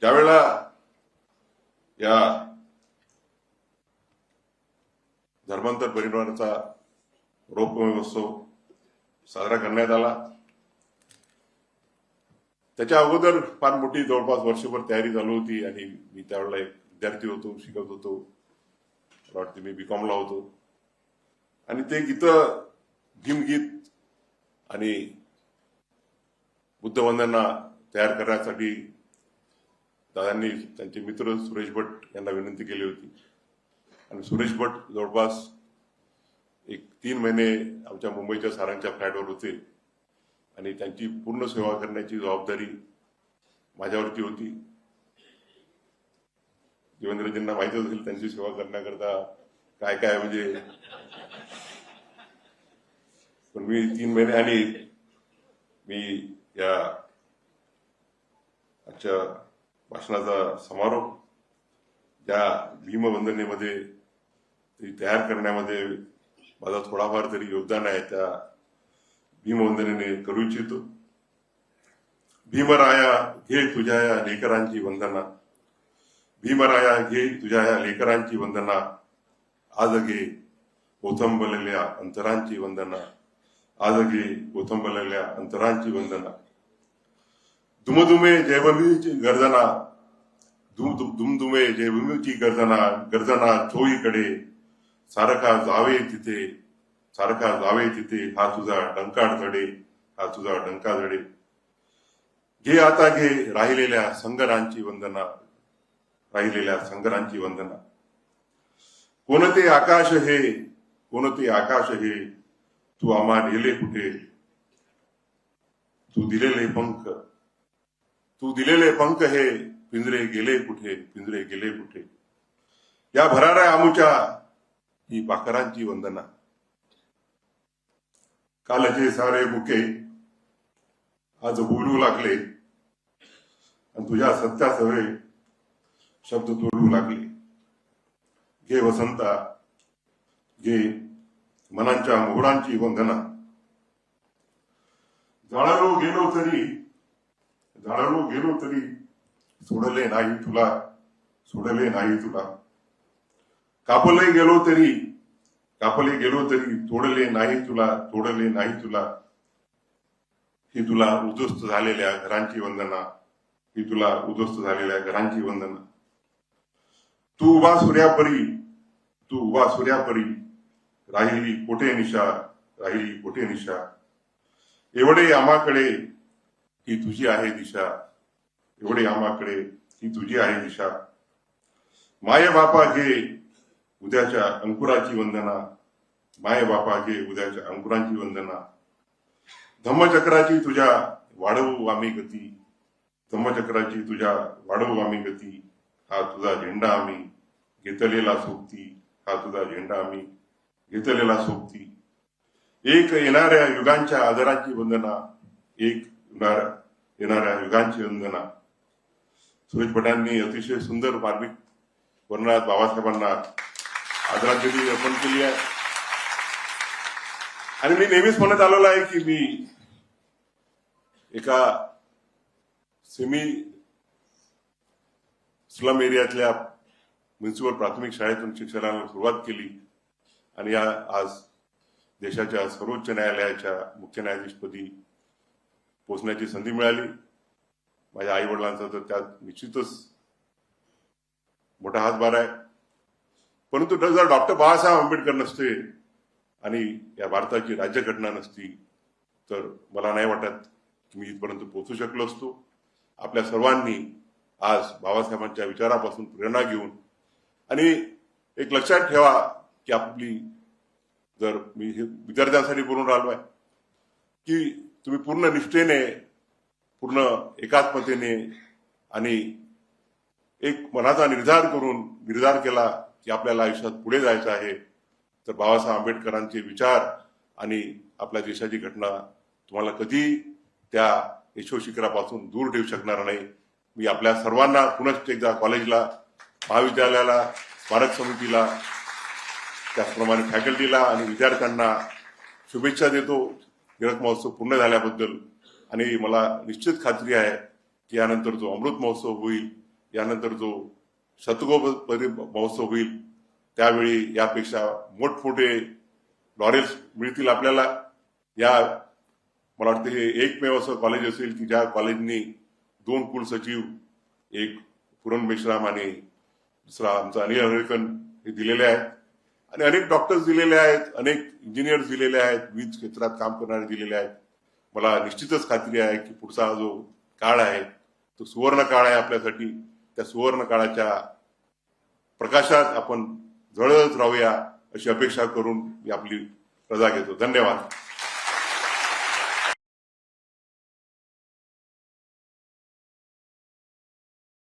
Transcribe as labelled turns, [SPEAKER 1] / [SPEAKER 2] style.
[SPEAKER 1] ज्यावेळेला या धर्मांतर परिवाराचा रोप महोत्सव साजरा करण्यात आला. त्याच्या अगोदर फार मोठी जवळपास वर्षभर तयारी चालू होती आणि मी त्यावेळेला एक विद्यार्थी होतो शिकत होतो. मला वाटते मी बीकॉमला होतो. आणि ते गीतं भीमगीत आणि बुद्धवंदना तयार करण्यासाठी दादांनी त्यांचे मित्र सुरेश भट यांना विनंती केली होती. आणि सुरेश भट जवळपास एक तीन महिने आमच्या मुंबईच्या सारांच्या फ्लॅटवर होते. आणि त्यांची पूर्ण सेवा करण्याची जबाबदारी माझ्यावरती होती. देवेंद्रजींना माहितच असेल त्यांची सेवा करण्याकरता काय काय म्हणजे पण मी तीन महिने आणि मी या आजच्या भाषणाचा समारोप ज्या भीमवंदनेमध्ये ती तयार करण्यामध्ये माझा थोडाफार तरी योगदान आहे त्या भीमवंदनेने करू इच्छितो. भीमराया घे तुझ्या या लेकरांची वंदना. भीमराया घे तुझ्या या लेकरांची वंदना. आज घे कोथंबलेल्या अंतरांची वंदना. आज घे कोथंबलेल्या अंतरांची वंदना. धुमधुमे जयभूमीची गर्जना. दुम दुम- जयभूमीची गर्जना गर्जना चोहीकडे सारखा जावे तिथे सारखा जावे तिथे हा तुझा डंकाळ धडे हा तुझा डंका धडे. घे आता घे राहिलेल्या संगरांची वंदना राहिलेल्या संगरांची वंदना. कोणते आकाश हे कोणते आकाश हे तू आम्हा नेले कुठे? तू दिलेले पंख तू दिलेले पंख हे पिंजरे गेले कुठे पिंजरे गेले कुठे? या भराऱ्या आमूच्या ही पाखरांची वंदना. कालचे सारे बुके आज बोलू लागले आणि तुझ्या सत्या सवे शब्द तोडू लागले. घे वसंता घे मनांच्या मोहरांची वंदना. जाणारो गेलो तरी जाळलो गेलो तरी सोडले नाही तुला सोडले नाही तुला. कापले गेलो तरी कापले गेलो तरी तोडले नाही तुला तोडले नाही तुला. ही तुला उद्ध्वस्त झालेल्या घरांची वंदना ही तुला उद्ध्वस्त झालेल्या घरांची वंदना. तू उभा सूर्यापरी तू उभा सूर्यापरी राहिली कोठे निशा राहिली कोठे निशा एवढे आम्हाकडे ही तुझी आहे दिशा. एवढे आमाकडे ही तुझी आहे दिशा. माय बापा घे उद्याच्या अंकुराची वंदना. माय बापा घे उद्याच्या अंकुरांची वंदना. धम्मचक्राची तुझ्या वाढवू आम्ही गती. धम्मचक्राची तुझ्या वाढवू आम्ही गती. हा तुझा झेंडा आम्ही घेतलेला सोबती. हा तुझा झेंडा आम्ही घेतलेला सोबती. एक येणाऱ्या युगांच्या आदराची वंदना. एक येणाऱ्या युगांची वंदना. सुरेश भटांनी अतिशय सुंदर मार्मिक वर्णनात बाबासाहेबांना आदरांजली अर्पण केली आहे. आणि मी नेहमीच म्हणत आलेलो आहे की मी एका सेमी स्लम एरियातल्या म्युन्सिपल प्राथमिक शाळेतून शिक्षणाला सुरुवात केली. आणि या आज देशाच्या सर्वोच्च न्यायालयाच्या मुख्य न्यायाधीशपदी पोचण्याची संधी मिळाली. माझ्या आई वडिलांचा तर त्यात निश्चितच मोठा हातभार आहे. परंतु जर डॉक्टर बाबासाहेब आंबेडकर नसते आणि या भारताची राज्यघटना नसती तर मला नाही वाटत की मी इथपर्यंत पोचू शकलो असतो. आपल्या सर्वांनी आज बाबासाहेबांच्या विचारापासून प्रेरणा घेऊन आणि एक लक्षात ठेवा की आपली जर मी हे विद्यार्थ्यांसाठी बोलून राहिलो आहे की तुम्ही पूर्ण निष्ठेने पूर्ण एकात्मतेने आणि एक मनाचा निर्धार करून निर्धार केला की आपल्याला आयुष्यात पुढे जायचं आहे तर बाबासाहेब आंबेडकरांचे विचार आणि आपल्या देशाची घटना तुम्हाला कधी त्या यशोशिखरापासून दूर ठेवू शकणार नाही. मी आपल्या सर्वांना पुनश्च एकदा कॉलेजला महाविद्यालयाला स्मारक समितीला त्याचप्रमाणे फॅकल्टीला आणि विद्यार्थ्यांना शुभेच्छा देतो. हीरक महोत्सव पूर्ण झाल्याबद्दल. आणि मला निश्चित खात्री आहे की यानंतर जो अमृत महोत्सव होईल यानंतर जो शतकोपरी महोत्सव होईल त्यावेळी यापेक्षा मोठमोठे लॉरेल्स मिळतील आपल्याला. या मला वाटतं हे एकमेव असं कॉलेज असेल की ज्या कॉलेजनी दोन कुलसचिव एक पुरण मेश्राम आणि दुसरा आमचा अनिल हरेकन हे दिलेले आहेत. आणि अनेक डॉक्टर्स दिलेले आहेत अनेक इंजिनियर्स दिलेले आहेत वीज क्षेत्रात काम करणारे दिलेले आहेत. मला निश्चितच खात्री आहे की पुढचा जो काळ आहे तो सुवर्ण काळ आहे आपल्यासाठी. त्या सुवर्ण काळाच्या प्रकाशात आपण जळत राहूया अशी अपेक्षा करून मी आपली रजा घेतो. धन्यवाद.